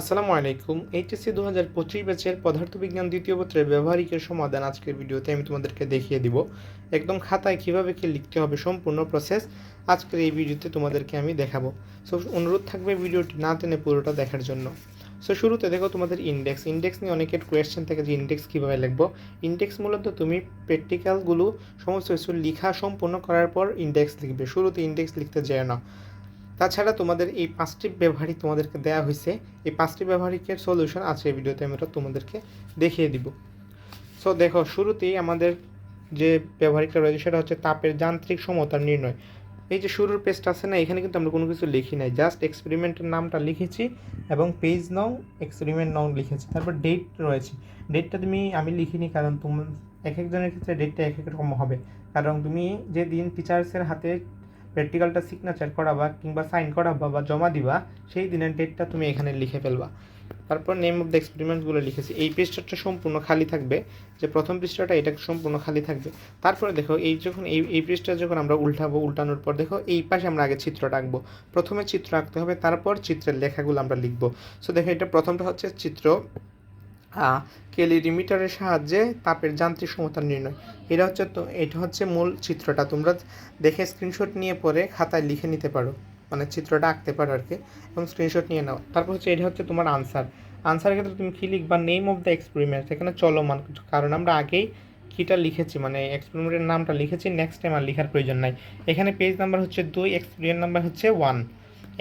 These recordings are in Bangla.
আসসালামু আলাইকুম। এইচএসসি দু হাজার পঁচিশ ব্যাচের পদার্থবিজ্ঞান দ্বিতীয় পত্রের ব্যবহারিকের সমাধান আজকের ভিডিওতে আমি তোমাদেরকে দেখিয়ে দিব। একদম খাতায় কীভাবে কি লিখতে হবে সম্পূর্ণ প্রসেস আজকের এই ভিডিওতে তোমাদেরকে আমি দেখাবো। সো, অনুরোধ থাকবে ভিডিওটি না টেনে পুরোটা দেখার জন্য। সো, শুরুতে দেখো তোমাদের ইন্ডেক্স ইন্ডেক্স নিয়ে অনেকের কোয়েশ্চেন থাকে যে ইন্ডেক্স কীভাবে লিখব? ইন্ডেক্স মূলত তুমি প্র্যাকটিক্যালগুলো সমস্ত কিছু লিখা সম্পূর্ণ করার পর ইন্ডেক্স লিখবে। শুরুতে ইন্ডেক্স লিখতে যায় না। তাছাড়া তোমাদের এই পাঁচটি ব্যবহারিক তোমাদেরকে দেওয়া হয়েছে। এই পাঁচটি ব্যবহারিকের সলিউশন আছে ভিডিওতে আমরা তোমাদেরকে দেখিয়ে দিব। সো দেখো, শুরুতেই আমাদের যে ব্যবহারিকটা রয়েছে, সেটা হচ্ছে তাপের যান্ত্রিক সমতার নির্ণয়। এই যে শুরুর পেজটা আছে না, এখানে কিন্তু আমরা কোনো কিছু লিখি নাই। জাস্ট এক্সপেরিমেন্টের নামটা লিখেছি এবং পেজ নং এক্সপেরিমেন্ট নং লিখেছি। তারপর ডেট রয়েছে। ডেটটা তুমি, আমি লিখিনি কারণ তোমার এক একজনের ক্ষেত্রে ডেটটা এক এক রকম হবে। কারণ তুমি যে দিন টিচার্সের হাতে প্র্যাকটিক্যালটা সিগনেচার করাবা কিংবা সাইন করাবা বা জমা দিবা, সেই দিনের ডেটটা তুমি এখানে লিখে ফেলবা। তারপর নেম অফ দ্য এক্সপেরিমেন্টগুলো লিখেছি। এই পৃষ্ঠাটা সম্পূর্ণ খালি থাকবে। যে প্রথম পৃষ্ঠাটা এটা সম্পূর্ণ খালি থাকবে। তারপরে দেখো, এই যখন, এই এই পৃষ্ঠা যখন আমরা উল্টাবো, উল্টানোর পর দেখো, এই পাশে আমরা আগে চিত্র আঁকবো। প্রথমে চিত্র আঁকতে হবে, তারপর চিত্রের লেখাগুলো আমরা লিখব। সো দেখো, এটা প্রথমটা হচ্ছে চিত্র ক্যালিরিমিটারের সাহায্যে তাপের যান্ত্রিক সমতার নির্ণয়। এটা হচ্ছে তো, এটা হচ্ছে মূল চিত্রটা। তোমরা দেখে স্ক্রিনশট নিয়ে পরে খাতায় লিখে নিতে পারো। মানে চিত্রটা আঁকতে পারো আর কি। এবং স্ক্রিনশট নিয়ে নাও। তারপর হচ্ছে এটা হচ্ছে তোমার আনসার আনসারের ক্ষেত্রে তুমি কী লিখবা? নেম অফ দ্য এক্সপেরিমেন্ট এখানে চলমান কারণ আমরা আগেই কীটা লিখেছি। মানে এক্সপেরিমেন্টের নামটা লিখেছি। নেক্সট টাইম আর লেখার প্রয়োজন নাই। এখানে পেজ নাম্বার হচ্ছে দুই এক্সপেরিমেন্ট নাম্বার হচ্ছে ওয়ান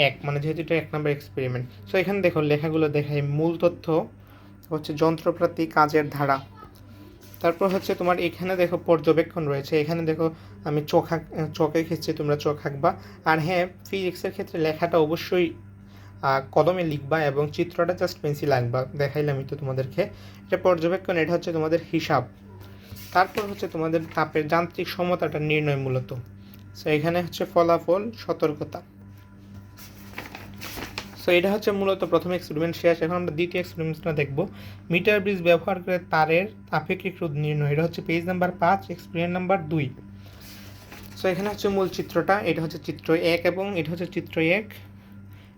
এক। মানে যেহেতু এটা এক নাম্বার এক্সপেরিমেন্ট সো এখানে দেখো লেখাগুলো দেখাই মূল তথ্য হচ্ছে যন্ত্রপাতি কাজের ধারা। তারপর হচ্ছে তোমার এখানে দেখো পর্যবেক্ষণ রয়েছে। এখানে দেখো আমি চোখ আঁক, চোখে খেয়েছি তোমরা চোখ আঁকবা। আর হ্যাঁ ফিজিক্সের ক্ষেত্রে লেখাটা অবশ্যই কদমে লিখবা এবং চিত্রটা জাস্ট পেন্সিল আঁকবা। দেখাইলামই তো তোমাদেরকে। এটা পর্যবেক্ষণ, এটা হচ্ছে তোমাদের হিসাব। তারপর হচ্ছে তোমাদের তাপের যান্ত্রিক সমতাটা নির্ণয় মূলত। সো এখানে হচ্ছে ফলাফল, সতর্কতা। সো এটা হচ্ছে মূলত প্রথম এক্সপেরিমেন্ট শেষ। এখন আমরা দ্বিতীয় এক্সপেরিমেন্টটা দেখব। মিটার ব্রিজ ব্যবহার করে তারের আপেক্ষিক রোধ নির্ণয়। এটা হচ্ছে পেজ নাম্বার পাঁচ এক্সপেরিমেন্ট নাম্বার দুই। সো এখানে হচ্ছে মূল চিত্রটা। এটা হচ্ছে চিত্র এক এবং এটা হচ্ছে চিত্র এক।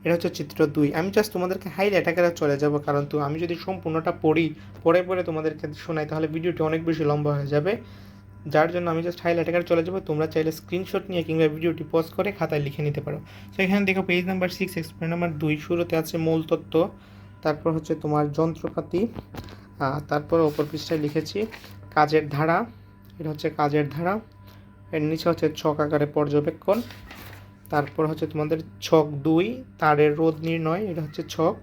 এটা হচ্ছে চিত্র দুই। আমি জাস্ট তোমাদেরকে হাইলাইট আকারে চলে যাব কারণ তো আমি যদি সম্পূর্ণটা পড়ি, পড়ে পড়ে তোমাদেরকে শোনাই, তাহলে ভিডিওটি অনেক বেশি লম্বা হয়ে যাবে। যার জন্য আমি জাস্ট হাইলাইট আকারে চলে যাব। তোমরা চাইলে স্ক্রিনশট নিয়ে কিংবা ভিডিওটি পজ করে খাতায় লিখে নিতে পারো। তো এখানে দেখো page number six explain number দুই, শুরুতে আছে মূল তত্ত্ব। তারপর হচ্ছে তোমার যন্ত্রপাতি। তারপর ওপর পৃষ্ঠায় লিখেছি কাজের ধারা। এটা হচ্ছে কাজের ধারা। এর নিচে হচ্ছে ছক আকারে পর্যবেক্ষণ। তারপর হচ্ছে তোমাদের ছক দুই, তারের রোধ নির্ণয়। এটা হচ্ছে ছক।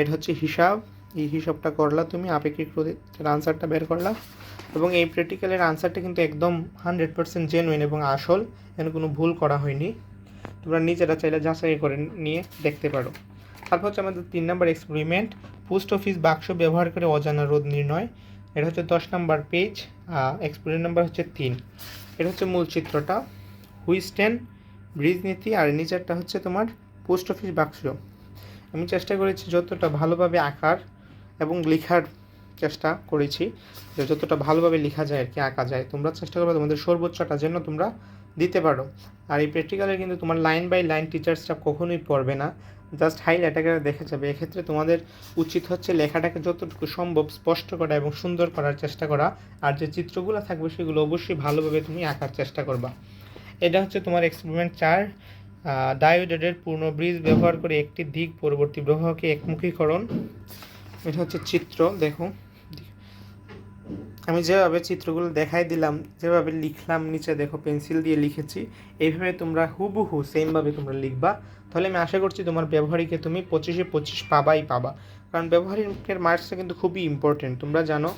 এটা হচ্ছে হিসাব। এই হিসাবটা করলা তুমি। আপেক্ষিক রোধের আনসারটা বের করলা। এবং এই প্র্যাকটিক্যালের আনসারটা কিন্তু একদম হান্ড্রেড পার্সেন্ট জেনুইন এবং আসল এখানে কোনো ভুল করা হয়নি। তোমরা নিজেরা চাইলে যাচাই করে নিয়ে দেখতে পারো। তারপর হচ্ছে আমাদের তিন নম্বর এক্সপেরিমেন্ট পোস্ট অফিস বাক্স ব্যবহার করে অজানা রোধ নির্ণয়। এটা হচ্ছে দশ নম্বর পেজ এক্সপেরিমেন্ট নাম্বার হচ্ছে তিন। এটা হচ্ছে মূল চিত্রটা। হুইস্টেন ব্রিজ নীতি আর নিচেরটা হচ্ছে তোমার পোস্ট অফিস বাক্স। আমি চেষ্টা করেছি যতটা ভালোভাবে আঁকার এবং লেখার চেষ্টা করেছি যে যতটা ভালোভাবে লেখা যায় আর কি, আঁকা যায়। তোমরা চেষ্টা করবে তোমাদের সর্বোচ্চটা যেন তোমরা দিতে পারো। আর এই প্র্যাকটিক্যালে কিন্তু তোমার লাইন বাই লাইন টিচার্সটা কখনোই পড়বে না। জাস্ট হাইলাইট আকারে দেখা যাবে। এক্ষেত্রে তোমাদের উচিত হচ্ছে লেখাটাকে যতটুকু সম্ভব স্পষ্ট করা এবং সুন্দর করার চেষ্টা করা। আর যে চিত্রগুলো থাকবে সেগুলো অবশ্যই ভালোভাবে তুমি আঁকার চেষ্টা করবা। এটা হচ্ছে তোমার এক্সপেরিমেন্ট চার। ডায়োডেডের পূর্ণ ব্রিজ ব্যবহার করে একটি দিক পরবর্তী প্রবাহকে একমুখীকরণ। এটা হচ্ছে চিত্র, দেখো। আমি যেভাবে চিত্রগুলো দেখাই দিলাম, যেভাবে লিখলাম, নিচে দেখো পেন্সিল দিয়ে লিখেছি, এইভাবে তোমরা হুবহু সেমভাবে তোমরা লিখবা। তাহলে আমি আশা করছি তোমার ব্যবহারিকে তুমি পঁচিশে পঁচিশ পাবাই পাবা। কারণ ব্যবহারিকের মার্কসটা কিন্তু খুবই ইম্পর্টেন্ট তোমরা জানো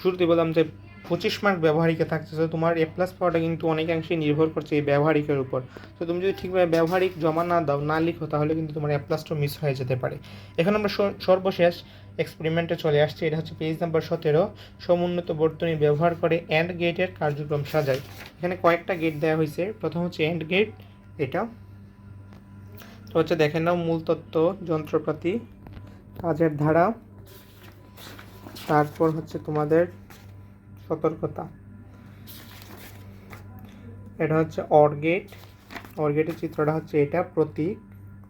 শুরুতে বললাম যে পঁচিশ মার্ক ব্যবহারিকে থাকছে। তো তোমার এ প্লাস পাওয়াটা কিন্তু অনেকাংশেই নির্ভর করছে এই ব্যবহারিকের উপর। তো তুমি যদি ঠিকভাবে ব্যবহারিক জমা না দাও, না লিখো, তাহলে কিন্তু তোমার এ প্লাসটা মিস হয়ে যেতে পারে। এখন আমরা সর্বশেষ এক্সপেরিমেন্টে চলে আসছি। এটা হচ্ছে পেজ নাম্বার সতেরো। সমুন্নত বর্তনী ব্যবহার করে অ্যান্ড গেটের কার্যক্রম সাজায় এখানে কয়েকটা গেট দেওয়া হয়েছে। প্রথম হচ্ছে অ্যান্ড গেট এটা তো হচ্ছে দেখে নাও মূল তত্ত্ব, যন্ত্রপাতি, কাজের ধারা। তারপর হচ্ছে তোমাদের সতর্কতা। এটা হচ্ছে অর্গেট অর্গেটের চিত্রটা হচ্ছে এটা, প্রতীক।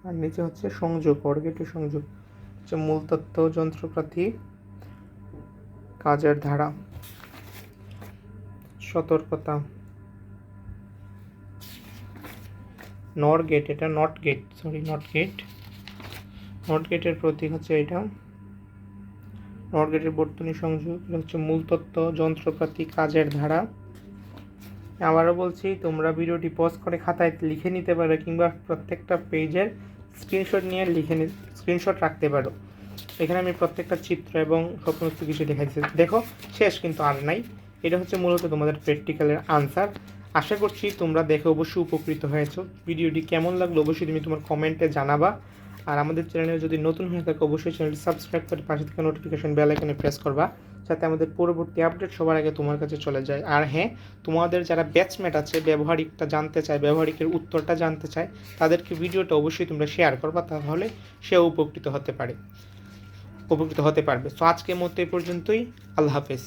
আর নিচে হচ্ছে সংযোগ। অর্গেটের সংযোগ। হচ্ছে মূলতত্ত্ব যন্ত্রপাতি, কাজের ধারা। সতর্কতা। নর গেট এটা NOT gate sorry NOT gate NOT গেটের প্রতীক হচ্ছে এটা। নট বর্তনী সংযোগ, এটা হচ্ছে মূলতত্ত্ব, যন্ত্রপাতি, কাজের ধারা। আবারও বলছি, তোমরা ভিডিওটি পজ করে খাতায় লিখে নিতে পারো কিংবা প্রত্যেকটা পেজের স্ক্রিনশট নিয়ে লিখে স্ক্রিনশট রাখতে পারো। এখানে আমি প্রত্যেকটা চিত্র এবং সমস্ত কিছু দেখাচ্ছি দেখো, শেষ কিন্তু আর নাই। এটা হচ্ছে মূলত তোমাদের প্র্যাকটিক্যালের আনসার আশা করছি তোমরা দেখে অবশ্যই উপকৃত হয়েছো। ভিডিওটি কেমন লাগল অবশ্যই তুমি তোমার কমেন্টে জানাবা। আর আমাদের চ্যানেলে যদি নতুন হয়ে থাকে, অবশ্যই চ্যানেলটি সাবস্ক্রাইব করে পাশে থেকে নোটিফিকেশন বেল আইকনে প্রেস করবা, যাতে আমাদের পরবর্তী আপডেট সবার আগে তোমার কাছে চলে যায়। আর হ্যাঁ তোমাদের যারা ব্যাচমেট আছে, ব্যবহারিকটা জানতে চায়, ব্যবহারিকের উত্তরটা জানতে চায়, তাদেরকে ভিডিওটা অবশ্যই তোমরা শেয়ার করবা, তাহলে সে উপকৃত হতে পারে, উপকৃত হতে পারবে। সো আজকের মতো এ পর্যন্তই। আল্লাহ হাফেজ।